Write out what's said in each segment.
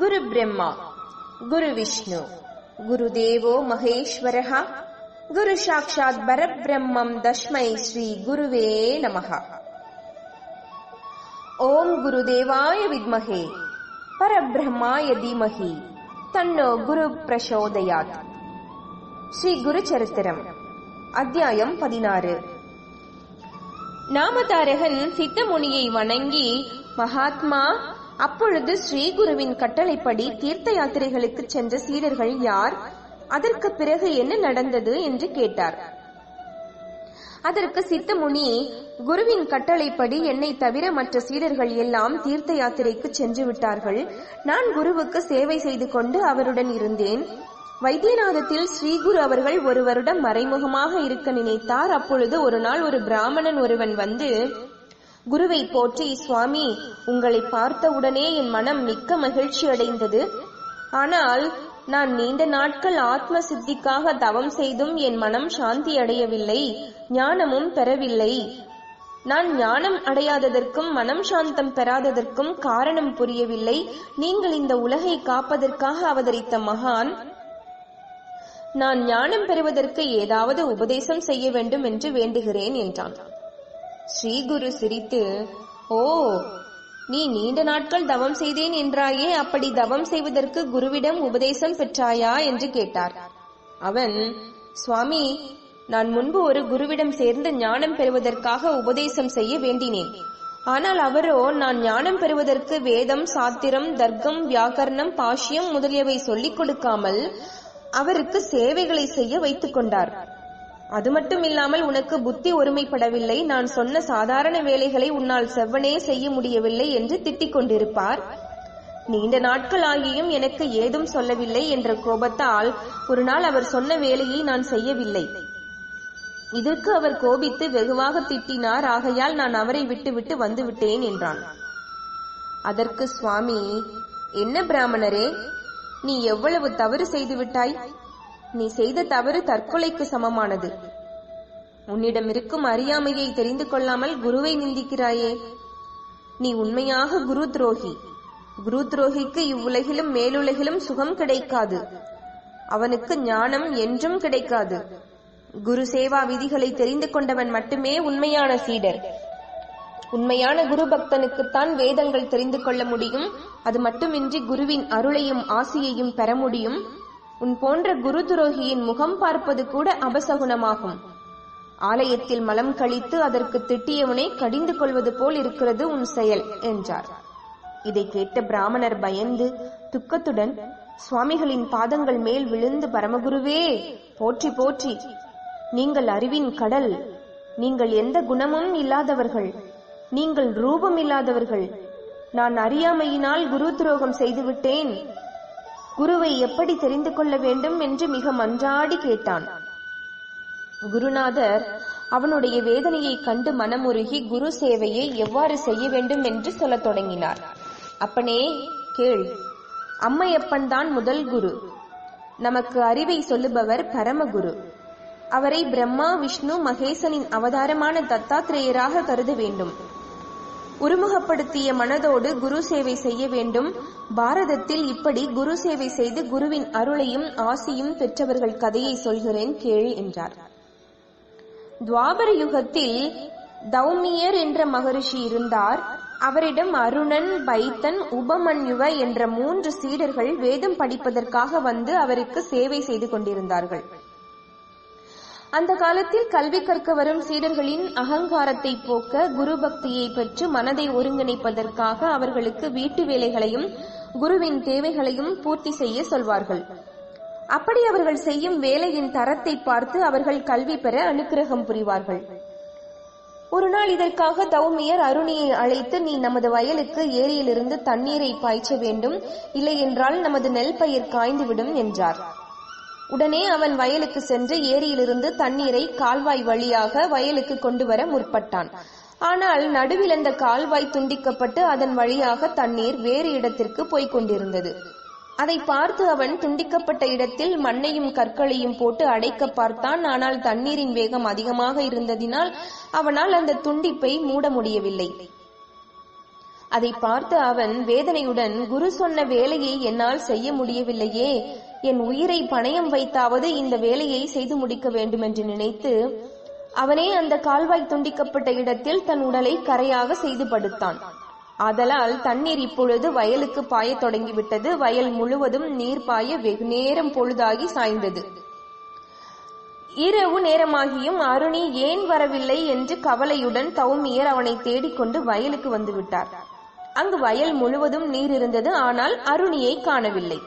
குரு பிரம்மா குரு விஷ்ணு குரு தேவோ மகேஸ்வரः குரு சாட்சாத் பரபிரம்மம் தஸ்மை ஸ்ரீ குருவே நமः ஓம் குருதேவாய வித்மஹே பரபிரம்மாய தீமஹி தன்னோ குரு பிரசோதயாத் ஸ்ரீ குரு சரித்திரம் அத்தியாயம் பதினாறு நாமதாரகன் சித்தமுனியை வணங்கி மகாத்மா அப்பொழுது ஸ்ரீகுருவின் கட்டளைப்படி தீர்த்த யாத்திரைகளுக்கு சென்ற சீடர்கள் யார்? அதற்கு பிறகு என்ன நடந்தது என்று கேட்டார். அதற்கு சித்தமுனி குருவின் கட்டளைப்படி என்னை தவிர மற்ற சீடர்கள் எல்லாம் தீர்த்த யாத்திரைக்கு சென்று விட்டார்கள். நான் குருவுக்கு சேவை செய்து கொண்டு அவருடன் இருந்தேன். வைத்தியநாதத்தில் ஸ்ரீகுரு அவர்கள் ஒரு வருடம் மறைமுகமாக இருக்க நினைத்தார். அப்பொழுது ஒரு நாள் ஒரு பிராமணன் ஒருவன் வந்து குருவை போற்றி சுவாமி உங்களை பார்த்தவுடனே என் மனம் மிக்க மகிழ்ச்சி அடைந்தது. ஆனால் நான் நீண்ட நாட்கள் ஆத்ம சித்திக்காக தவம் செய்தும் என் மனம் சாந்தி அடையவில்லை ஞானமும் பெறவில்லை. நான் ஞானம் அடையாததற்கும் மனம் சாந்தம் பெறாததற்கும் காரணம் புரியவில்லை. நீங்கள் இந்த உலகை காப்பதற்காக அவதரித்த மகான். நான் ஞானம் பெறுவதற்கு ஏதாவது உபதேசம் செய்ய வேண்டும் என்று வேண்டுகிறேன் என்றான். ஸ்ரீகுரு சிரித்து ஓ நீ நீண்ட நாட்கள் தவம் செய்தேன் என்றாயே அப்படி தவம் செய்வதற்கு குருவிடம் உபதேசம் பெற்றாயா? என்று கேட்டார். அவன் சுவாமி நான் முன்பு ஒரு குருவிடம் சேர்ந்து ஞானம் பெறுவதற்காக உபதேசம் செய்ய வேண்டினேன். ஆனால் அவரோ நான் ஞானம் பெறுவதற்கு வேதம் சாத்திரம் தர்க்கம் வியாக்கரணம் பாஷ்யம் முதலியவை சொல்லிக் கொடுக்காமல் அவருக்கு சேவைகளை செய்ய வைத்துக் கொண்டார். அது மட்டும் இல்லாமல் உனக்கு புத்தி ஒருமைப்படவில்லை. நான் சொன்ன சாதாரண வேலைகளை உன்னால் செவ்வனே செய்ய முடியவில்லை என்று திட்டிக் கொண்டிருப்பார். நீண்ட நாட்கள் ஆகியும் எனக்கு ஏதும் சொல்லவில்லை என்ற கோபத்தால் ஒரு நாள் அவர் சொன்ன வேலையை நான் செய்யவில்லை. இதற்கு அவர் கோபித்து வெகுவாக திட்டினார். ஆகையால் நான் அவரை விட்டுவிட்டு வந்துவிட்டேன் என்றான். அதற்கு சுவாமி என்ன பிராமணரே? நீ எவ்வளவு தவறு செய்து விட்டாய் நீ செய்த தவறு தற்கொலைக்கு சமமானது. உன்னிடம் இருக்கும் அறியாமையை தெரிந்து கொள்ளாமல் குருவை நிந்திக்கிறாயே. நீ உண்மையாக குரு துரோகி. குரு துரோகிக்கு இவ்வுலகிலும் மேலுலகிலும் சுகம் கிடைக்காது. அவனுக்கு ஞானம் என்றும் கிடைக்காது. குரு சேவா விதிகளை தெரிந்து கொண்டவன் மட்டுமே உண்மையான சீடர். உண்மையான குரு பக்தனுக்குத்தான் வேதங்கள் தெரிந்து கொள்ள முடியும். அது மட்டுமின்றி குருவின் அருளையும் ஆசியையும் பெற முடியும். உன் போன்ற குரு துரோகியின் முகம் பார்ப்பது கூட அபசகுணமாகும். ஆலயத்தில் மலம் கழித்து அதற்கு திட்டியவனை கடிந்து கொள்வது போல் இருக்கிறது உன் செயல் என்றார். இதை கேட்ட பிராமணர் பயந்து துக்கத்துடன் சுவாமிகளின் பாதங்கள் மேல் விழுந்து பரமகுருவே போற்றி போற்றி. நீங்கள் அறிவின் கடல் நீங்கள் எந்த குணமும் இல்லாதவர்கள் நீங்கள் ரூபம் இல்லாதவர்கள். நான் அறியாமையினால் குரு துரோகம் செய்துவிட்டேன். குருவை எப்படி தெரிந்து கொள்ள வேண்டும் என்று மிக மன்றாடி கேட்டான். குருநாதர் அவனுடைய வேதனையை கண்டு மனமுருகி குரு சேவையை எவ்வாறு செய்ய வேண்டும் என்று சொல்லத் தொடங்கினார். அப்பனே கேள். அம்மையப்பன் தான் முதல் குரு. நமக்கு அறிவை சொல்லுபவர் பரமகுரு. அவரை பிரம்மா விஷ்ணு மகேசனின் அவதாரமான தத்தாத்திரேயராக கருத வேண்டும். உருமுகப்படுத்திய மனதோடு குரு சேவை செய்ய வேண்டும். பாரதத்தில் இப்படி குரு சேவை செய்து குருவின் அருளையும் ஆசியும் பெற்றவர்கள் கதையை சொல்கிறேன் கேள் என்றார். துவாபர யுகத்தில் தௌமியர் என்ற மகரிஷி இருந்தார். அவரிடம் அருணன் பைத்தன் உபமன்யுவ என்ற மூன்று சீடர்கள் வேதம் படிப்பதற்காக வந்து அவருக்கு சேவை செய்து கொண்டிருந்தார்கள். அந்த காலத்தில் கல்வி கற்க வரும் சீடர்களின் அகங்காரத்தை போக்க குரு பக்தியை பெற்று மனதை ஒருங்கிணைப்பதற்காக அவர்களுக்கு வீட்டு வேலைகளையும் குருவின் தேவைகளையும் பூர்த்தி செய்ய சொல்வார்கள். அப்படி அவர்கள் செய்யும் வேலையின் தரத்தை பார்த்து அவர்கள் கல்வி பெற அனுக்கிரகம் புரிவார்கள். ஒரு நாள் இதற்காக தௌமியர் அருணியை அழைத்து நீ நமது வயலுக்கு ஏரியிலிருந்து தண்ணீரை பாய்ச்ச வேண்டும். இல்லையென்றால் நமது நெல் பயிர் காய்ந்துவிடும் என்றார். உடனே அவன் வயலுக்கு சென்று ஏரியிலிருந்து தண்ணீரை கால்வாய் வழியாக வயலுக்கு கொண்டு வர முற்பட்டான். ஆனால் நடுவில் அந்த கால்வாய் துண்டிக்கப்பட்டு அதன் வழியாக தண்ணீர் வேறு இடத்திற்கு போய்க் கொண்டிருந்தது. அதை பார்த்து அவன் துண்டிக்கப்பட்ட இடத்தில் மண்ணையும் கற்களையும் போட்டு அடைக்க பார்த்தான். ஆனால் தண்ணீரின் வேகம் அதிகமாக இருந்ததினால் அவனால் அந்த துண்டிப்பை மூட முடியவில்லை. அதை பார்த்து அவன் வேதனையுடன் குரு சொன்ன வேலையை என்னால் செய்ய முடியவில்லையே என் உயிரை பணயம் வைத்தாவது இந்த வேலையை செய்து முடிக்க வேண்டும் என்று நினைத்து அவனே அந்த கால்வாய் துண்டிக்கப்பட்ட இடத்தில் தன் உடலை கரையாக செய்து படுத்தான். ஆதலால் தண்ணீர் இப்பொழுது வயலுக்கு பாயத் தொடங்கிவிட்டது. வயல் முழுவதும் நீர் பாய வெகு நேரம் பொழுதாகி சாய்ந்தது. இரவு நேரமாகியும் அருணி ஏன் வரவில்லை என்று கவலையுடன் தௌமியர் அவனை தேடிக்கொண்டு வயலுக்கு வந்துவிட்டார் அங்கு வயல் முழுவதும் நீர் இருந்தது. ஆனால் அருணியை காணவில்லை.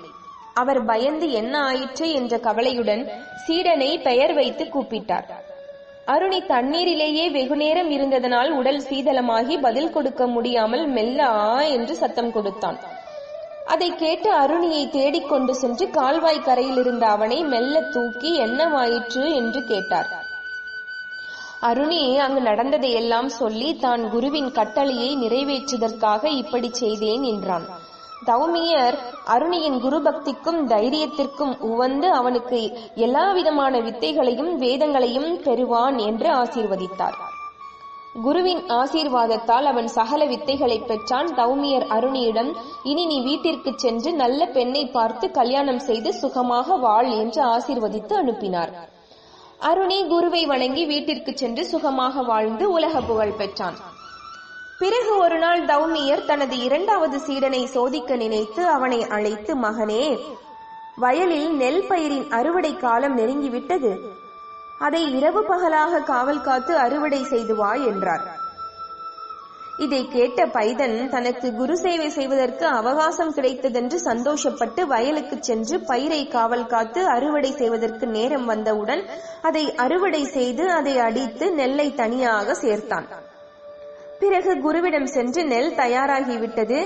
அவர் பயந்து என்ன ஆயிற்று என்ற கவலையுடன் சீடனை பெயர் வைத்து கூப்பிட்டார். அருணி தண்ணீரிலேயே வெகுநேரம் இருந்ததனால் உடல் சீதளமாகி பதில் கொடுக்க முடியாமல் மெல்ல ஆ என்று சத்தம் கொடுத்தான். அதை கேட்டு அருணியை தேடிக்கொண்டு சென்று கால்வாய் கரையில் இருந்த அவனை மெல்ல தூக்கி என்னவாயிற்று என்று கேட்டார். அருணி அங்கு நடந்ததை எல்லாம் சொல்லி தான் குருவின் கட்டளையை நிறைவேற்றுவதற்காக இப்படி செய்தேன் என்றான். தௌமியர் அருணியின் குருபக்திக்கும் தைரியத்திற்கும் உவந்து அவனுக்கு எல்லா விதமான வித்தைகளையும் வேதங்களையும் பெறுவான் என்று ஆசீர்வதித்தார். குருவின் ஆசீர்வாதத்தால் அவன் சகல வித்தைகளை பெற்றான். தௌமியர் அருணியிடம் இனி நீ வீட்டிற்கு சென்று நல்ல பெண்ணை பார்த்து கல்யாணம் செய்து சுகமாக வாழ் என்று ஆசீர்வதித்து அனுப்பினார். அருணி குருவை வணங்கி வீட்டிற்கு சென்று சுகமாக வாழ்ந்து உலக புகழ் பெற்றான். பிறகு ஒரு நாள் தௌமியர் தனது இரண்டாவது சீடனை சோதிக்க நினைத்து அவனை அழைத்து மகனே வயலில் நெல் பயிரின் அறுவடை காலம் நெருங்கிவிட்டது. அதை இரவு பகலாக காவல் காத்து அறுவடை செய்து வா என்றார். இதை கேட்ட பைதன் தனக்கு குரு சேவை செய்வதற்கு அவகாசம் கிடைத்ததென்று சந்தோஷப்பட்டு வயலுக்கு சென்று பயிரை காவல் காத்து அறுவடை செய்வதற்கு நேரம் வந்தவுடன் அதை அறுவடை செய்து அதை அடித்து நெல்லை தனியாக சேர்த்தான். பிறகு குருவிடம் சென்று நெல் தயாராகிவிட்டது.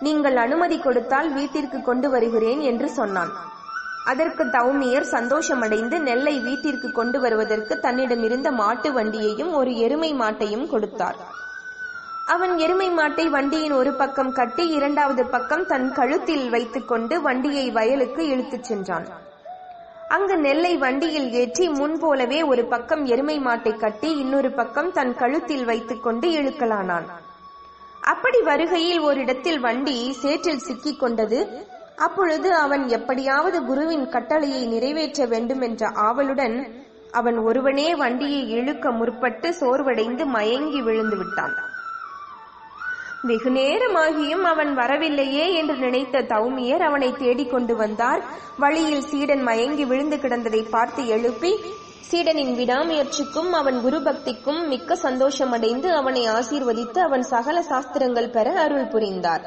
நீங்கள் அனுமதி கொடுத்தால் வீட்டிற்கு கொண்டு வருகிறேன் என்று சொன்னான். அதற்கு தௌமியர் சந்தோஷமடைந்து நெல்லை வீட்டிற்கு கொண்டு வருவதற்கு தன்னிடமிருந்த மாட்டு வண்டியையும் ஒரு எருமை மாட்டையும் கொடுத்தார். அவன் எருமை மாட்டை வண்டியின் ஒரு பக்கம் கட்டி இரண்டாவது பக்கம் தன் கழுத்தில் வைத்துக்கொண்டு வண்டியை வயலுக்கு இழுத்துச் சென்றான். அங்கு நெல்லை வண்டியில் ஏற்றி முன்போலவே ஒரு பக்கம் எருமை மாட்டை கட்டி இன்னொரு பக்கம் தன் கழுத்தில் வைத்துக்கொண்டு இழுக்கலானான். அப்படி வருகையில் ஓரிடத்தில் வண்டி சேற்றில் சிக்கிக் கொண்டது. அப்பொழுது அவன் எப்படியாவது குருவின் கட்டளையை நிறைவேற்ற வேண்டும் என்ற ஆவலுடன் அவன் ஒருவனே வண்டியை இழுக்க முற்பட்டு சோர்வடைந்து மயங்கி விழுந்து விட்டான். வெகு நேரமாகியும் அவன் வரவில்லையே என்று நினைத்த தௌமியர் அவனை தேடிக் கொண்டு வந்தார். வழியில் சீடன் மயங்கி விழுந்து கிடந்ததை பார்த்து எழுப்பி சீடனின் விடாமுயற்சிக்கும் அவன் குரு பக்திக்கும் மிக்க சந்தோஷமடைந்து அவனை ஆசீர்வதித்து அவன் சகல சாஸ்திரங்கள் பெற அருள் புரிந்தார்.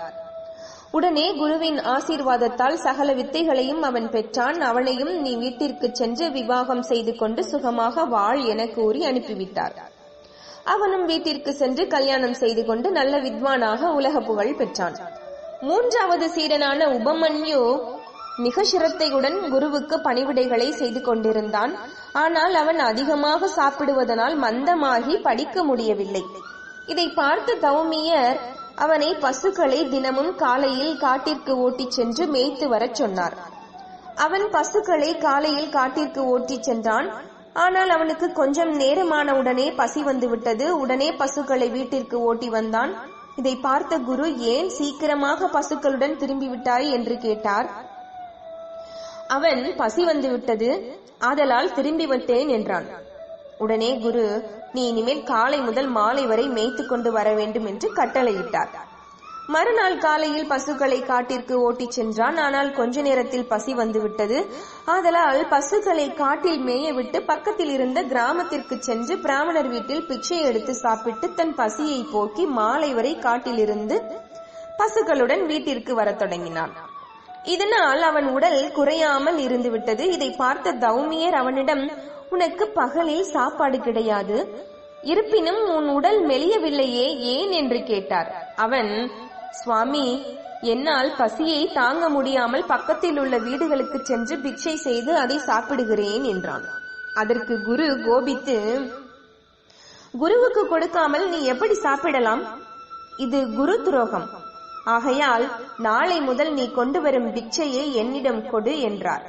உடனே குருவின் ஆசீர்வாதத்தால் சகல வித்தைகளையும் அவன் பெற்றான். அவனையும் நீ வீட்டிற்கு சென்று விவாகம் செய்து கொண்டு சுகமாக வாழ் என கூறி அனுப்பிவிட்டார். அவனும் வீட்டிற்கு சென்று கல்யாணம் செய்து கொண்டு நல்ல வித்வானாக உலக புகழ் பெற்றான். மூன்றாவது சீடனான உபமன்யு மிக சிரத்தையுடன் குருவுக்கு பணிவிடைகளை செய்து கொண்டிருந்தான். ஆனால் அவன் அதிகமாக சாப்பிடுவதனால் மந்தமாகி படிக்க முடியவில்லை. இதை பார்த்த தௌமியர் அவனை பசுக்களை தினமும் காலையில் காட்டிற்கு ஓட்டிச் சென்று மேய்த்து வரச் சொன்னார். அவன் பசுக்களை காலையில் காட்டிற்கு ஓட்டிச் சென்றான். ஆனால் அவனுக்கு கொஞ்சம் நேரமான உடனே பசி வந்துவிட்டது. உடனே பசுக்களை வீட்டிற்கு ஓட்டி வந்தான். இதை பார்த்த குரு ஏன் சீக்கிரமாக பசுக்களுடன் திரும்பிவிட்டாய்? என்று கேட்டார். அவன் பசி வந்துவிட்டது. ஆதலால் திரும்பி விட்டேன் என்றான். உடனே குரு நீ இனிமேல் காலை முதல் மாலை வரை மேய்த்து கொண்டு வர வேண்டும் என்று கட்டளையிட்டார். மறுநாள் காலையில் பசுக்களை காட்டிற்கு ஓட்டிச் சென்றான். ஆனால் கொஞ்ச நேரத்தில் பசி வந்துவிட்டது. ஆதலால் பசுக்களை காட்டில் மேயவிட்டு பக்கத்தில் இருந்த கிராமத்திற்கு சென்று பிராமணர் வீட்டில் பிச்சை எடுத்து சாப்பிட்டு தன் பசியை போக்கி மாலை வரை காட்டிலிருந்து பசுக்களுடன் வீட்டிற்கு வரத் தொடங்கினான். இதனால் அவன் உடல் குறையாமல் இருந்துவிட்டது. இதை பார்த்த தௌமியர் அவனிடம் உனக்கு பகலில் சாப்பாடு கிடையாது. இருப்பினும் உன் உடல் மெலியவில்லையே ஏன்? என்று கேட்டார். அவன் சுவாமி என்னால் பசியை தாங்க முடியாமல் பக்கத்தில் உள்ள வீடுகளுக்கு சென்று பிச்சை செய்து அதை சாப்பிடுகிறேன் என்றான். அதற்கு குரு கோபித்து குருவுக்கு கொடுக்காமல் நீ எப்படி சாப்பிடலாம்? இது குரு துரோகம். ஆகையால் நாளை முதல் நீ கொண்டு வரும் பிக்ஷையை என்னிடம் கொடு என்றார்.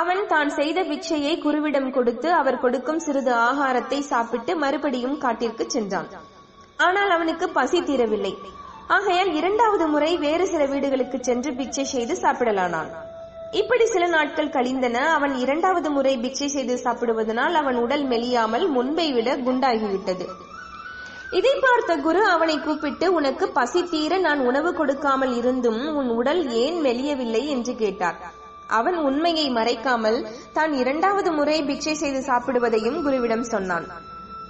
அவன் தான் செய்த பிச்சையை குருவிடம் கொடுத்து அவர் கொடுக்கும் சிறிது ஆகாரத்தை சாப்பிட்டு மறுபடியும் காட்டிற்கு சென்றான். ஆனால் அவனுக்கு பசி தீரவில்லை. ஆகையால் இரண்டாவது முறை வேறு சில வீடுகளுக்கு சென்று பிச்சை செய்து சாப்பிடலானான். இப்படி சில நாட்கள் கழிந்தன அவன் இரண்டாவது முறை பிச்சை செய்து சாப்பிடுவதனால் அவன் உடல் மெலியாமல் முன்பை விட குண்டாகிவிட்டது. இதை பார்த்த குரு அவனை கூப்பிட்டு உனக்கு பசி தீர நான் உணவு கொடுக்காமல் இருந்தும் உன் உடல் ஏன் மெலியவில்லை? என்று கேட்டார். அவன் உண்மையை மறைக்காமல் தான் இரண்டாவது முறை பிச்சை செய்து சாப்பிடுவதையும் குருவிடம் சொன்னான்.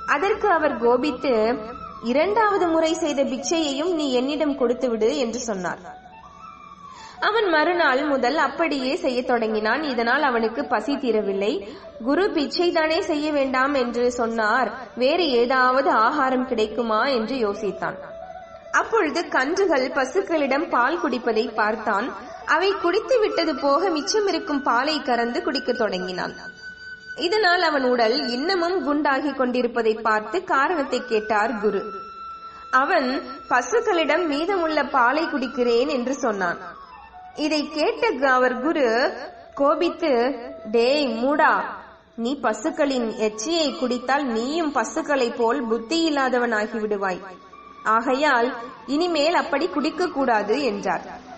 அதற்கு அவர் கோபித்து இரண்டாவது முறை செய்த பிச்சையையும் நீ என்னிடம் கொடுத்து விடு என்று சொன்னார். அவன் மறுநாள் முதல் அப்படியே செய்ய தொடங்கினான். இதனால் அவனுக்கு பசி தீரவில்லை. குரு பிச்சை தானே செய்ய வேண்டாம் என்று சொன்னார். வேறு ஏதாவது ஆகாரம் கிடைக்குமா என்று யோசித்தான். அப்பொழுது கன்றுகள் பசுக்களிடம் பால் குடிப்பதை பார்த்தான். அவை குடித்து விட்டது போக மிச்சம் இருக்கும் பாலை கறந்து குடிக்கத் தொடங்கினான். இதனால் அவன் உடல் இன்னமும் குண்டாகி கொண்டிருப்பதை பார்த்து காரணத்தை கேட்டார் குரு. அவன் பசுக்களிடம் மீதமுள்ள பாலை குடிக்கிறேன் என்று சொன்னான். இதை கேட்ட அவர் குரு கோபித்து டேய் மூடா நீ பசுக்களின் எச்சியை குடித்தால் நீயும் பசுக்களைப் போல் புத்தி இல்லாதவனாகி விடுவாய். ஆகையால் இனிமேல் அப்படி குடிக்க கூடாது என்றார்.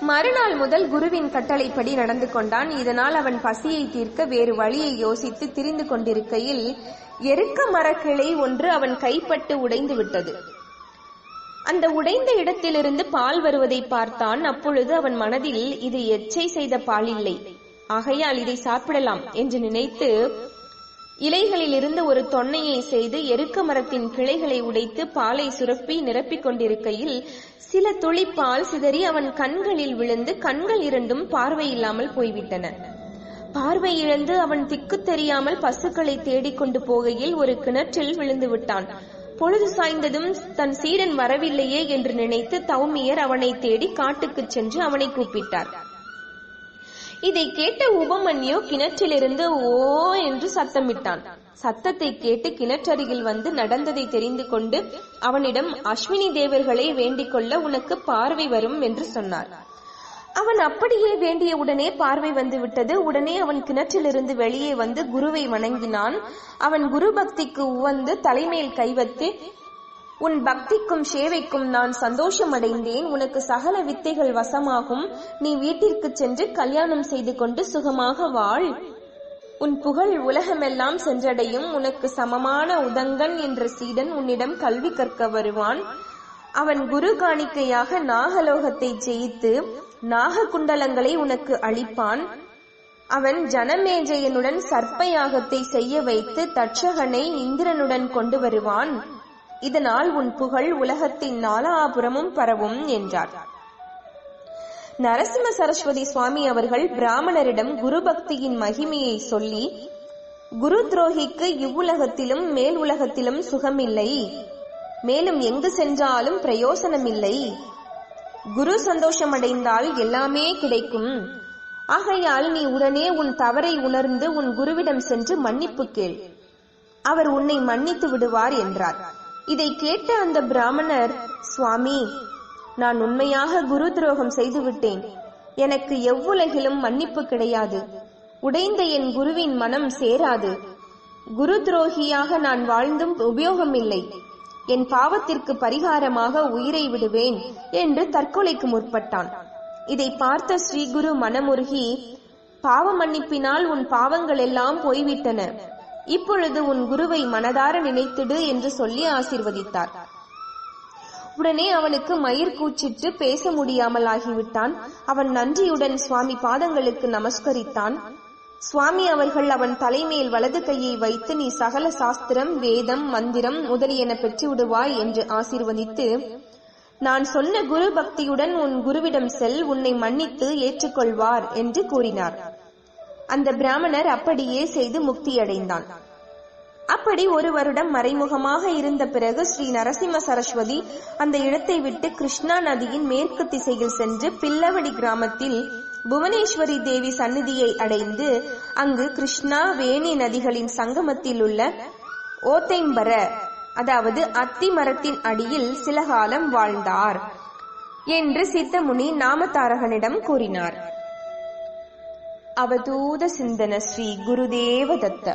மறுநாள் முதல் குருவின் கட்டளைப்படி நடந்து கொண்டான். இதனால் அவன் பசியை தீர்க்க வேறு வழியை யோசித்து திரிந்து கொண்டிருக்கையில் எருக்க மரக்கிளை ஒன்று அவன் கைப்பட்டு உடைந்து விட்டது. அந்த உடைந்த இடத்திலிருந்து பால் வருவதை பார்த்தான். அப்பொழுது அவன் மனதில் இது எச்சை செய்த பால் இல்லை. ஆகையால் இதை சாப்பிடலாம் என்று நினைத்து இலைகளில் இருந்து ஒரு தொன்னையை செய்து எருக்க மரத்தின் கிளைகளை உடைத்து பாலை சுரப்பி நிரப்பிக் கொண்டிருக்கையில் சில துளி பால் சிதறி அவன் கண்களில் விழுந்து கண்கள் இரண்டும் பார்வையில்லாமல் போய்விட்டன. பார்வை இழந்து அவன் திக்கு தெரியாமல் பசுக்களை தேடிக்கொண்டு போகையில் ஒரு கிணற்றில் விழுந்து விட்டான். பொழுது சாய்ந்ததும் தன் சீடன் வரவில்லையே என்று நினைத்து தௌமியர் அவனை தேடி காட்டுக்குச் சென்று அவனை கூப்பிட்டார். இதை கேட்ட உபமன்யு கிணற்றிலிருந்து ஓ என்று சத்தமிட்டான். சத்தத்தை கேட்டு கிணற்றருகில் வந்து நடந்ததை தெரிந்து கொண்டு அவனிடம் அஸ்வினி தேவர்களை வேண்டிக் கொள்ள உனக்கு பார்வை வரும் என்று சொன்னார். அவன் அப்படியே வேண்டிய உடனே பார்வை வந்து விட்டது. உடனே அவன் கிணற்றிலிருந்து வெளியே வந்து குருவை வணங்கினான். அவன் குரு பக்திக்கு உவந்து தலைமேல் கைவத்து உன் பக்திக்கும் சேவைக்கும் நான் சந்தோஷம் அடைந்தேன் உனக்கு சகல வித்தைகள் வசமாகும். நீ வீட்டிற்கு சென்று கல்யாணம் செய்து கொண்டு சுகமாக வாழ். உன் புகழ் உலகமெல்லாம் சென்றடையும். உனக்கு சமமான உதங்கன் என்ற சீடன் உன்னிடம் கல்வி கற்க வருவான். அவன் குரு காணிக்கையாக நாகலோகத்தை ஜெயித்து நாக குண்டலங்களை உனக்கு அளிப்பான். அவன் ஜனமேஜயனுடன் சர்ப்ப யாகத்தை செய்ய வைத்து தட்சகனை இந்திரனுடன் கொண்டு வருவான். இதனால் உன் புகழ் உலகத்தின் நாலாபுரமும் பரவும் என்றார். நரசிம்ம சரஸ்வதி சுவாமி அவர்கள் பிராமணரிடம் குரு பக்தியின் மகிமையை சொல்லி குரு துரோகிக்கு இவ்வுலகத்திலும் மேல் உலகத்திலும் சுகமில்லை. மேலும் எங்கு சென்றாலும் பிரயோசனமில்லை. குரு சந்தோஷமடைந்தால் எல்லாமே கிடைக்கும். ஆகையால் நீ உடனே உன் தவறை உணர்ந்து உன் குருவிடம் சென்று மன்னிப்பு கேள். அவர் உன்னை மன்னித்து விடுவார் என்றார். இதை கேட்ட அந்த பிராமணர் சுவாமி நான் உண்மையாக குரு துரோகம் செய்துவிட்டேன். எனக்கு எவ்வுலகிலும் மன்னிப்பு கிடையாது. உடைந்த என் குருவின் மனம் சேராது. குரு துரோகியாக நான் வாழ்ந்தும் உபயோகமில்லை. என் பாவத்திற்கு பரிகாரமாக உயிரை விடுவேன் என்று தற்கொலைக்கு முற்பட்டான். இதை பார்த்த ஸ்ரீகுரு மனமுருகி பாவ மன்னிப்பினால் உன் பாவங்கள் எல்லாம் போய்விட்டன. இப்பொழுது உன் குருவை மனதார நினைத்திடு என்று சொல்லி ஆசிர்வதித்தார். உடனே அவனுக்கு மயிர் கூச்சிட்டு பேச முடியாமல் ஆகிவிட்டான். அவன் நன்றியுடன் சுவாமி பாதங்களுக்கு நமஸ்கரித்தான். சுவாமி அவர்கள் அவன் தலைமேல் வலது கையை வைத்து நீ சகல சாஸ்திரம் வேதம் மந்திரம் முதலியன பெற்று விடுவாய் என்று ஆசீர்வதித்து நான் சொன்ன குரு பக்தியுடன் உன் குருவிடம் செல் உன்னை மன்னித்து ஏற்றுக்கொள்வார் என்று கூறினார். அந்த பிராமணர் அப்படியே செய்து முக்தியடைந்தான். அப்படி ஒரு வருடம் மறைமுகமாக இருந்த பிறகு ஸ்ரீ நரசிம்ம சரஸ்வதி அந்த இடத்தை விட்டு கிருஷ்ணா நதியின் மேற்கு திசையில் சென்று பில்லவடி கிராமத்தில் புவனேஸ்வரி தேவி சந்நிதியை அடைந்து அங்கு கிருஷ்ணா வேணி நதிகளின் சங்கமத்தில் உள்ள ஓத்தைம்பர அதாவது அத்தி மரத்தின் அடியில் சில காலம் வாழ்ந்தார் என்று சித்தமுனி நாமதாரகனிடம் கூறினார். अवतूतसिन्दन श्रीगुरुदेवदत्त